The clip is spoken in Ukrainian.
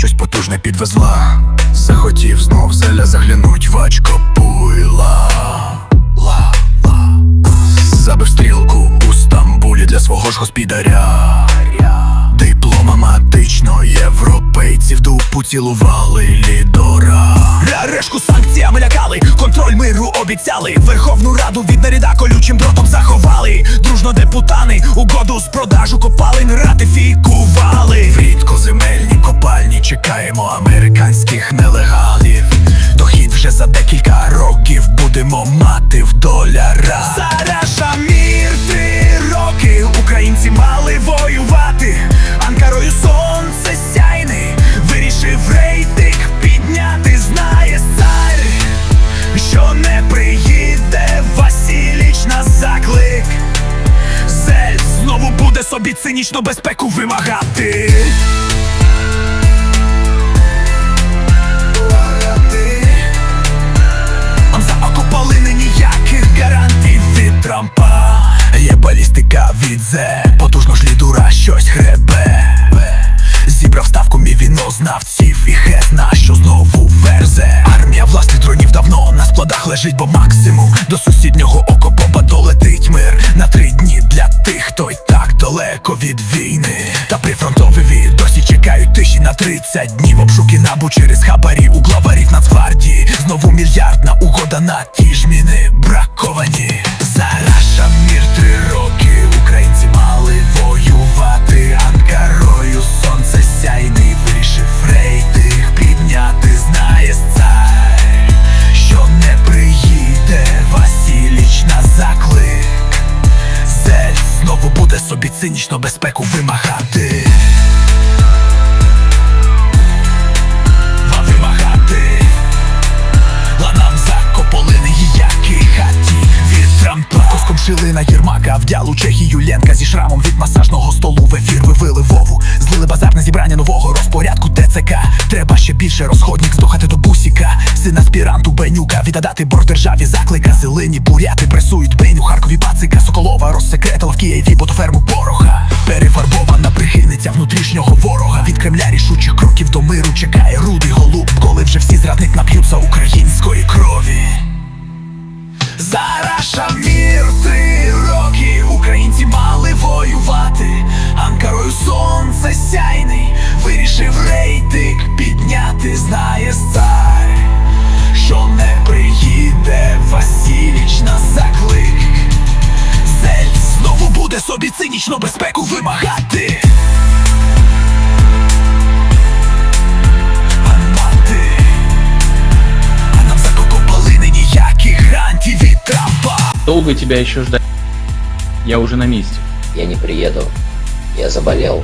щось потужне підвезла. Захотів знов зеля заглянуть в очко пуйла. Ла, ла. Забив стрілку у Стамбулі для свого ж господаря. Диплома матично європейців дупу цілували лідора. Решку санкціями лякали, контроль миру обіцяли. Верховну Раду від наряда колючим дротом заховали. Дружно депутани угоду з продажу копалин ратифікували. Років будемо мати в долярах. Зараз Шамір три роки українці мали воювати. Анкарою сонце сяйне, вирішив рейтинг підняти, знає цар, що не приїде Василіч на заклик. Зель знову буде собі цинічно безпеку вимагати. Трампа. Є балістика від Зе, потужно ж лідура щось гребе Зібрав ставку мій вінознавців і хезна, що знову верзе. Армія власних дронів давно на складах лежить, бо максимум До сусіднього окопоба долетить мир. На три дні для тих, хто й так далеко від війни. Та прифронтові досі чекають тиші на 30 днів. Обшуки набу через хабарі у главарів Нацгвардії. Знову мільярдна угода на ті ж міни браковані собі цинічно безпеку вимагати. Шилина Єрмака вдял у Чехію Ленка зі шрамом від масажного столу в ефір вивели Вову. Злили базар на зібрання нового розпорядку ТЦК. Треба ще більше розходник здохати до бусіка. Син аспіранту Бенюка віддати борг державі заклика Зелені буряти пресують Бень у Харкові пацика Соколова розсекретила в Києві ботоферму Пороха Перефарбована прихильниця внутрішнього ворога. Від Кремля рішучих кроків до миру чекає собі цинічно безпеку вимагати А мати а нам закопали ніяких гарантій від Трампа Долго тебя еще ждать? Я уже на месте. Я не приеду. Я заболел.